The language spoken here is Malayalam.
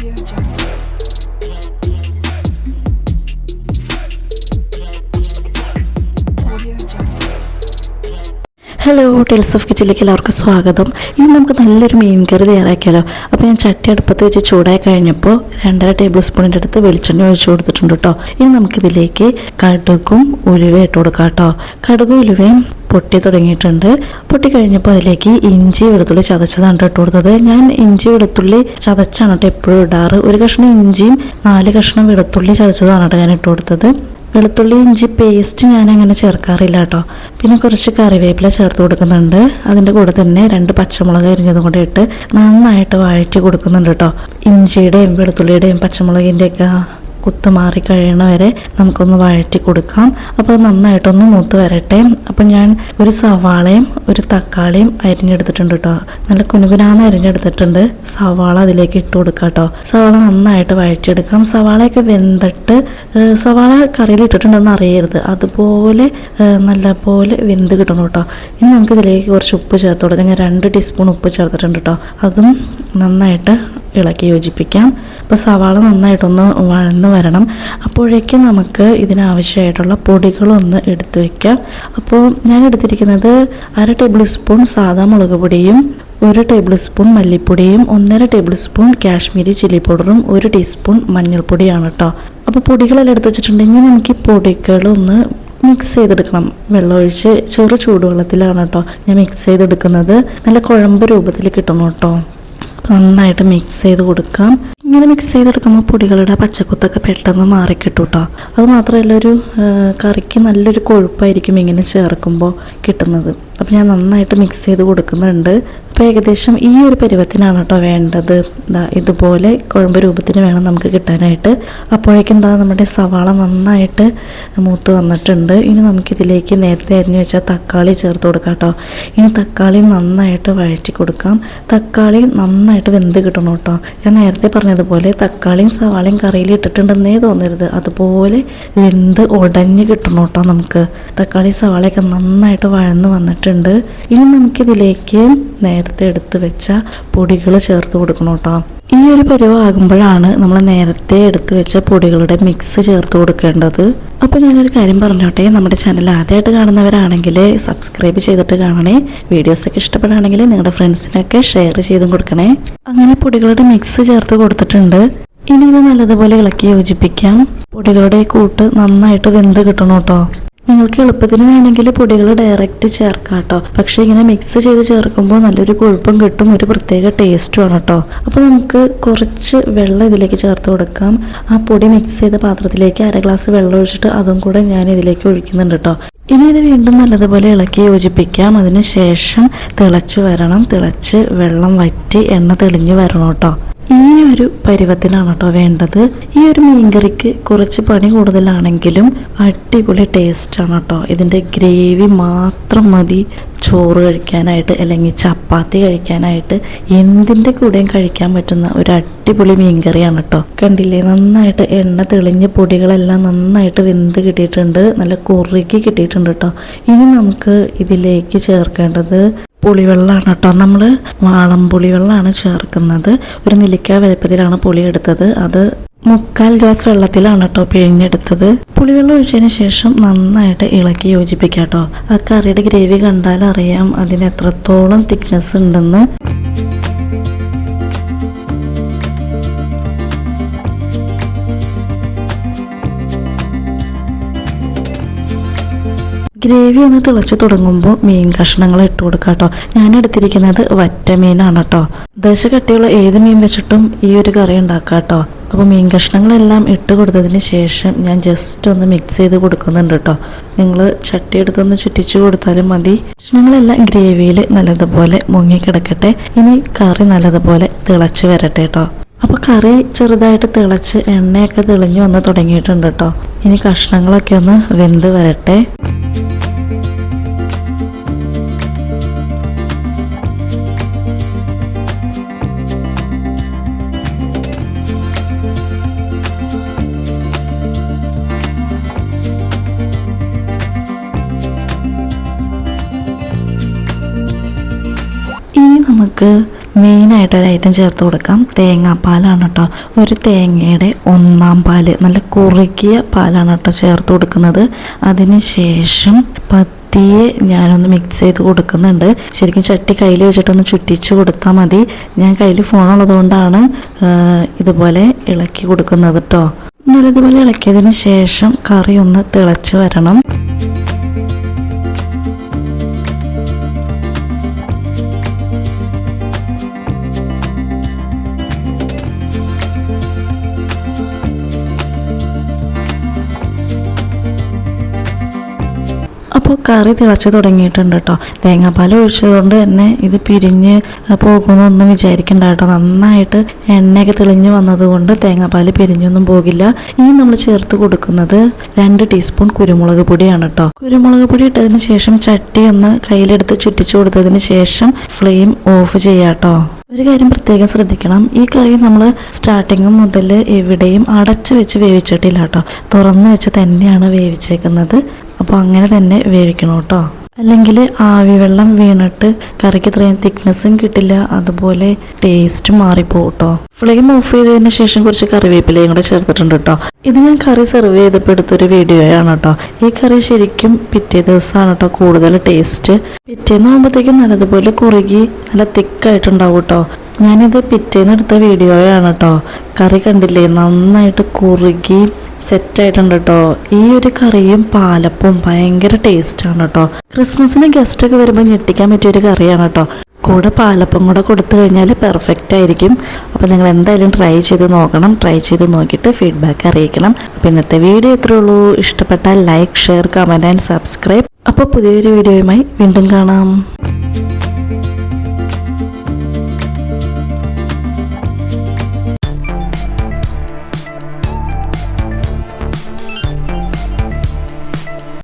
Audio Jungle. Hello tales of കിച്ചിലേക്ക് എല്ലാവർക്കും സ്വാഗതം. ഇനി നമുക്ക് നല്ലൊരു മീൻ കറി തയ്യാറാക്കിയാലോ. അപ്പോൾ ഞാൻ ചട്ടി അടുപ്പത്ത് വെച്ച് ചൂടായി കഴിഞ്ഞപ്പോൾ രണ്ടര ടേബിൾ സ്പൂണിന്റെ അടുത്ത് വെളിച്ചെണ്ണ ഒഴിച്ചു കൊടുത്തിട്ടുണ്ട് കേട്ടോ ഇനി നമുക്കിതിലേക്ക് കടുകും ഉലുവയും ഇട്ട് കൊടുക്കാം കേട്ടോ കടുകും ഉലുവയും പൊട്ടി തുടങ്ങിയിട്ടുണ്ട്. പൊട്ടി കഴിഞ്ഞപ്പോൾ അതിലേക്ക് ഇഞ്ചി വെളുത്തുള്ളി ചതച്ചതാണ് ഇട്ട് കൊടുത്തത്. ഞാൻ ഇഞ്ചി വെളുത്തുള്ളി ചതച്ചാണ് കേട്ടോ എപ്പോഴും ഇടാറ്. ഒരു കഷ്ണം ഇഞ്ചിയും നാല് കഷ്ണം വെളുത്തുള്ളി ചതച്ചതാണ് കേട്ടോ ഞാൻ ഇട്ട് കൊടുത്തത്. വെളുത്തുള്ളി ഇഞ്ചി പേസ്റ്റ് ഞാൻ അങ്ങനെ ചേർക്കാറില്ല കേട്ടോ. പിന്നെ കുറച്ച് കറിവേപ്പില ചേർത്ത് കൊടുക്കുന്നുണ്ട്. അതിന്റെ കൂടെ തന്നെ രണ്ട് പച്ചമുളക് അരിഞ്ഞതും കൂടെ ഇട്ട് നന്നായിട്ട് വഴറ്റി കൊടുക്കുന്നുണ്ട് കേട്ടോ. ഇഞ്ചിയുടെയും വെളുത്തുള്ളിയുടെയും പച്ചമുളകിന്റെയൊക്കെ കുത്ത് മാറി കഴിയണ വരെ നമുക്കൊന്ന് വഴറ്റി കൊടുക്കാം. അപ്പോൾ നന്നായിട്ടൊന്ന് മൂത്ത് വരട്ടെ. അപ്പം ഞാൻ ഒരു സവാളയും ഒരു തക്കാളിയും അരിഞ്ഞെടുത്തിട്ടുണ്ട് കേട്ടോ. നല്ല കുനുകുനാന്ന് അരിഞ്ഞെടുത്തിട്ടുണ്ട്. സവാള അതിലേക്ക് ഇട്ട് കൊടുക്കാം കേട്ടോ. സവാള നന്നായിട്ട് വഴറ്റിയെടുക്കാം. സവാളയൊക്കെ വെന്തിട്ട് സവാള കറിയിൽ ഇട്ടിട്ടുണ്ടെന്ന് അറിയരുത്. അതുപോലെ നല്ല നല്ലപോലെ വെന്ത് കിട്ടണം കേട്ടോ. ഇനി നമുക്ക് ഇതിലേക്ക് കുറച്ച് ഉപ്പ് ചേർത്ത് കൊടുക്കാം. ഞാൻ രണ്ട് ടീസ്പൂൺ ഉപ്പ് ചേർത്തിട്ടുണ്ട് കേട്ടോ. അതും നന്നായിട്ട് ഇളക്കി യോജിപ്പിക്കാം. അപ്പോൾ സവാള നന്നായിട്ടൊന്ന് വഴന്ന് വരണം. അപ്പോഴേക്കും നമുക്ക് ഇതിനാവശ്യമായിട്ടുള്ള പൊടികളൊന്ന് എടുത്തു വയ്ക്കാം അപ്പോൾ ഞാൻ എടുത്തിരിക്കുന്നത് അര ടേബിൾ സ്പൂൺ സാധാ മുളക് പൊടിയും ഒരു ടേബിൾ സ്പൂൺ മല്ലിപ്പൊടിയും ഒന്നര ടേബിൾ സ്പൂൺ കാശ്മീരി ചില്ലി പൗഡറും ഒരു ടീസ്പൂൺ മഞ്ഞൾപ്പൊടിയാണ് കേട്ടോ അപ്പോൾ പൊടികളെല്ലാം എടുത്ത് വെച്ചിട്ടുണ്ടെങ്കിൽ നമുക്ക് ഈ പൊടികളൊന്ന് മിക്സ് ചെയ്തെടുക്കണം. വെള്ളമൊഴിച്ച് ചെറു ചൂടുവെള്ളത്തിലാണ് കേട്ടോ ഞാൻ മിക്സ് ചെയ്തെടുക്കുന്നത്. നല്ല കുഴമ്പ് രൂപത്തിൽ കിട്ടണം കേട്ടോ നന്നായിട്ട് മിക്സ് ചെയ്ത് കൊടുക്കാം. ഇങ്ങനെ മിക്സ് ചെയ്തെടുക്കുമ്പോൾ പൊടികളുടെ പച്ചക്കുത്തൊക്കെ പെട്ടെന്ന് മാറിക്കിട്ടും കേട്ടോ അത് മാത്രമല്ല ഒരു കറിക്ക് നല്ലൊരു കൊഴുപ്പായിരിക്കും ഇങ്ങനെ ചേർക്കുമ്പോൾ കിട്ടുന്നത്. അപ്പോൾ ഞാൻ നന്നായിട്ട് മിക്സ് ചെയ്ത് കൊടുക്കുന്നുണ്ട്. അപ്പോൾ ഏകദേശം ഈ ഒരു പരുവത്തിനാണ് കേട്ടോ വേണ്ടത്. ദാ ഇതുപോലെ കുഴമ്പ് രൂപത്തിന് വേണം നമുക്ക് കിട്ടാനായിട്ട്. അപ്പോഴേക്കും എന്താ നമ്മുടെ സവാള നന്നായിട്ട് മൂത്ത് വന്നിട്ടുണ്ട്. ഇനി നമുക്കിതിലേക്ക് നേരത്തെ അരിഞ്ഞു വെച്ചാൽ തക്കാളി ചേർത്ത് കൊടുക്കാം കേട്ടോ. ഇനി തക്കാളി നന്നായിട്ട് വഴറ്റി കൊടുക്കാം. തക്കാളി നന്നായിട്ട് വെന്ത് കിട്ടണം കേട്ടോ. ഞാൻ നേരത്തെ പറഞ്ഞതുപോലെ തക്കാളിയും സവാളയും കറിയിൽ ഇട്ടിട്ടുണ്ടെന്നേ തോന്നരുത്. അതുപോലെ വെന്ത് ഉടഞ്ഞ് കിട്ടണം കേട്ടോ നമുക്ക്. തക്കാളി സവാളയൊക്കെ നന്നായിട്ട് വഴന്ന് വന്നിട്ടുണ്ട് ഇനി നമുക്കിതിലേക്ക് നേരത്തെ എടുത്തു വെച്ച പൊടികൾ ചേർത്ത് കൊടുക്കണം കേട്ടോ ഈ ഒരു പരുവാകുമ്പോഴാണ് നമ്മൾ നേരത്തെ എടുത്തു വെച്ച പൊടികളുടെ മിക്സ് ചേർത്ത് കൊടുക്കേണ്ടത്. അപ്പോൾ ഞാനൊരു കാര്യം പറഞ്ഞോട്ടെ. നമ്മുടെ ചാനൽ ആദ്യമായിട്ട് കാണുന്നവരാണെങ്കിൽ സബ്സ്ക്രൈബ് ചെയ്തിട്ട് കാണണേ. വീഡിയോസൊക്കെ ഇഷ്ടപ്പെടുകയാണെങ്കിൽ നിങ്ങളുടെ ഫ്രണ്ട്സിനൊക്കെ ഷെയർ ചെയ്തും കൊടുക്കണേ. അങ്ങനെ പൊടികളുടെ മിക്സ് ചേർത്ത് കൊടുത്തിട്ടുണ്ട്. ഇനി ഇത് നല്ലതുപോലെ ഇളക്കി യോജിപ്പിക്കാം. പൊടികളുടെ കൂട്ട് നന്നായിട്ട് വെന്ത് കിട്ടണം കേട്ടോ നിങ്ങൾക്ക് എളുപ്പത്തിന് വേണമെങ്കിൽ പൊടികൾ ഡയറക്റ്റ് ചേർക്കാം കേട്ടോ പക്ഷേ ഇങ്ങനെ മിക്സ് ചെയ്ത് ചേർക്കുമ്പോൾ നല്ലൊരു കൊഴുപ്പും കിട്ടും ഒരു പ്രത്യേക ടേസ്റ്റുമാണ് കേട്ടോ അപ്പോൾ നമുക്ക് കുറച്ച് വെള്ളം ഇതിലേക്ക് ചേർത്ത് കൊടുക്കാം. ആ പൊടി മിക്സ് ചെയ്ത പാത്രത്തിലേക്ക് അര ഗ്ലാസ് വെള്ളം ഒഴിച്ചിട്ട് അതും കൂടെ ഞാൻ ഇതിലേക്ക് ഒഴിക്കുന്നുണ്ട് കേട്ടോ ഇനി ഇത് വീണ്ടും നല്ലതുപോലെ ഇളക്കി യോജിപ്പിക്കാം. അതിന് ശേഷം തിളച്ച് വരണം. തിളച്ച് വെള്ളം വറ്റി എണ്ണ തെളിഞ്ഞ് വരണം കേട്ടോ ഈ ഒരു പരുവത്തിലാണ് കേട്ടോ വേണ്ടത്. ഈ ഒരു മീൻകറിക്ക് കുറച്ച് പണി കൂടുതലാണെങ്കിലും അടിപൊളി ടേസ്റ്റാണ് കേട്ടോ ഇതിന്റെ ഗ്രേവി മാത്രം മതി. ചോറ് കഴിക്കാനായിട്ട് അല്ലെങ്കിൽ ചപ്പാത്തി കഴിക്കാനായിട്ട് എന്തിന്റെ കൂടെയും കഴിക്കാൻ പറ്റുന്ന ഒരു അടിപൊളി മീൻകറിയാണ് കേട്ടോ കണ്ടില്ലേ? നന്നായിട്ട് എണ്ണ തെളിഞ്ഞ പൊടികളെല്ലാം നന്നായിട്ട് വെന്ത് കിട്ടിയിട്ടുണ്ട്. നല്ല കുറുകി കിട്ടിയിട്ടുണ്ട് കേട്ടോ ഇനി നമുക്ക് ഇതിലേക്ക് ചേർക്കേണ്ടത് പുളിവെള്ളമാണ് കേട്ടോ. നമ്മൾ വാളം പുളിവെള്ളമാണ് ചേർക്കുന്നത്. ഒരു നിലയ്ക്ക വലുപ്പത്തിലാണ് പുളി എടുത്തത് അത് മുക്കാൽ ഗ്ലാസ് വെള്ളത്തിലാണ് കേട്ടോ പിഴിഞ്ഞെടുത്തത്. പുളിവെള്ളം ഒഴിച്ചതിന് ശേഷം നന്നായിട്ട് ഇളക്കി യോജിപ്പിക്കാം കേട്ടോ. ആ കറിയുടെ ഗ്രേവി കണ്ടാൽ അറിയാം അതിന് എത്രത്തോളം തിക്നെസ് ഉണ്ടെന്ന്. ഗ്രേവി ഒന്ന് തിളച്ച് തുടങ്ങുമ്പോൾ മീൻ കഷ്ണങ്ങൾ ഇട്ട് കൊടുക്കാം കേട്ടോ ഞാൻ എടുത്തിരിക്കുന്നത് വറ്റ മീനാണ് കേട്ടോ ദശ കട്ടിയുള്ള ഏത് മീൻ വെച്ചിട്ടും ഈ ഒരു കറി ഉണ്ടാക്കാം കേട്ടോ അപ്പോൾ മീൻ കഷ്ണങ്ങളെല്ലാം ഇട്ട് കൊടുത്തതിന് ശേഷം ഞാൻ ജസ്റ്റ് ഒന്ന് മിക്സ് ചെയ്ത് കൊടുക്കുന്നുണ്ട് കേട്ടോ നിങ്ങൾ ചട്ടി എടുത്തൊന്ന് ചുറ്റിച്ചു കൊടുത്താലും മതി. കഷ്ണങ്ങളെല്ലാം ഗ്രേവിയിൽ നല്ലതുപോലെ മുങ്ങിക്കിടക്കട്ടെ ഇനി കറി നല്ലതുപോലെ തിളച്ച് വരട്ടെ കേട്ടോ അപ്പോൾ കറി ചെറുതായിട്ട് തിളച്ച് എണ്ണയൊക്കെ തെളിഞ്ഞു വന്ന് തുടങ്ങിയിട്ടുണ്ട് കേട്ടോ ഇനി കഷ്ണങ്ങളൊക്കെ ഒന്ന് വെന്ത് വരട്ടെ. നമുക്ക് മെയിനായിട്ട് ഒരു ഐറ്റം ചേർത്ത് കൊടുക്കാം. തേങ്ങാപ്പാലാണ് കേട്ടോ ഒരു തേങ്ങയുടെ ഒന്നാം പാൽ നല്ല കുറുകിയ പാലാണ് കേട്ടോ ചേർത്ത് കൊടുക്കുന്നത്. അതിന് ശേഷം പത്തിയെ ഞാനൊന്ന് മിക്സ് ചെയ്ത് കൊടുക്കുന്നുണ്ട്. ശരിക്കും ചട്ടി കയ്യിൽ വെച്ചിട്ടൊന്ന് ചുറ്റിച്ച് കൊടുത്താൽ മതി. ഞാൻ കയ്യിൽ ഫോണുള്ളത് കൊണ്ടാണ് ഇതുപോലെ ഇളക്കി കൊടുക്കുന്നത് കേട്ടോ നല്ലതുപോലെ ഇളക്കിയതിന് ശേഷം കറി ഒന്ന് തിളച്ച് വരണം. അപ്പോൾ കറി തിളച്ച് തുടങ്ങിയിട്ടുണ്ട് കേട്ടോ തേങ്ങാപ്പാൽ ഒഴിച്ചതുകൊണ്ട് തന്നെ ഇത് പിരിഞ്ഞ് പോകുമെന്നൊന്നും വിചാരിക്കണ്ട കേട്ടോ നന്നായിട്ട് എണ്ണയൊക്കെ തെളിഞ്ഞ് വന്നതുകൊണ്ട് തേങ്ങാപ്പാൽ പിരിഞ്ഞൊന്നും പോകില്ല. ഇനി നമ്മൾ ചേർത്ത് കൊടുക്കുന്നത് രണ്ട് ടീസ്പൂൺ കുരുമുളക് പൊടിയാണ് കേട്ടോ കുരുമുളക് പൊടി ഇട്ടതിന് ശേഷം ചട്ടി ഒന്ന് കയ്യിലെടുത്ത് ചുറ്റിച്ചു കൊടുത്തതിന് ശേഷം ഫ്ലെയിം ഓഫ് ചെയ്യാം കേട്ടോ ഒരു കാര്യം പ്രത്യേകം ശ്രദ്ധിക്കണം. ഈ കറി നമ്മൾ സ്റ്റാർട്ടിങ് മുതൽ എവിടെയും അടച്ചു വെച്ച് വേവിച്ചിട്ടില്ല കേട്ടോ തുറന്ന് വെച്ച് തന്നെയാണ് വേവിച്ചേക്കുന്നത്. അപ്പോൾ അങ്ങനെ തന്നെ വേവിക്കണം കേട്ടോ അല്ലെങ്കിൽ ആവി വെള്ളം വീണിട്ട് കറിക്ക് ഇത്രയും തിക്നെസ്സും കിട്ടില്ല അതുപോലെ ടേസ്റ്റ് മാറിപ്പോകും കേട്ടോ ഫ്ലെയിം ഓഫ് ചെയ്തതിന് ശേഷം കുറച്ച് കറിവേപ്പിലയും കൂടെ ചേർത്തിട്ടുണ്ട് കേട്ടോ ഇത് ഞാൻ കറി സെർവ് ചെയ്തപ്പോൾ എടുത്തൊരു ആണ് കേട്ടോ ഈ കറി ശരിക്കും പിറ്റേ ദിവസമാണ് കേട്ടോ കൂടുതൽ ടേസ്റ്റ് പിറ്റേന്ന് ആകുമ്പോഴത്തേക്കും നല്ലതുപോലെ കുറുകി നല്ല തിക്കായിട്ടുണ്ടാവും കേട്ടോ ഞാനിത് പിറ്റേന്ന് എടുത്ത വീഡിയോയാണ് കേട്ടോ കറി കണ്ടില്ലേ? നന്നായിട്ട് കുറുകി സെറ്റായിട്ടുണ്ട് കേട്ടോ ഈ ഒരു കറിയും പാലപ്പവും ഭയങ്കര ടേസ്റ്റാണ് കേട്ടോ ക്രിസ്മസിന് ഗസ്റ്റൊക്കെ വരുമ്പോൾ ഞെട്ടിക്കാൻ പറ്റിയ ഒരു കറിയാണ് കേട്ടോ കൂടെ പാലപ്പം കൂടെ കൊടുത്തു കഴിഞ്ഞാൽ പെർഫെക്റ്റ് ആയിരിക്കും. അപ്പോൾ നിങ്ങൾ എന്തായാലും ട്രൈ ചെയ്ത് നോക്കണം. ട്രൈ ചെയ്ത് നോക്കിയിട്ട് ഫീഡ്ബാക്ക് അറിയിക്കണം. അപ്പോൾ ഇന്നത്തെ വീഡിയോ ഇത്രേ ഉള്ളൂ. ഇഷ്ടപ്പെട്ടാൽ like share comment and subscribe അപ്പോൾ പുതിയൊരു വീഡിയോയുമായി വീണ്ടും കാണാം.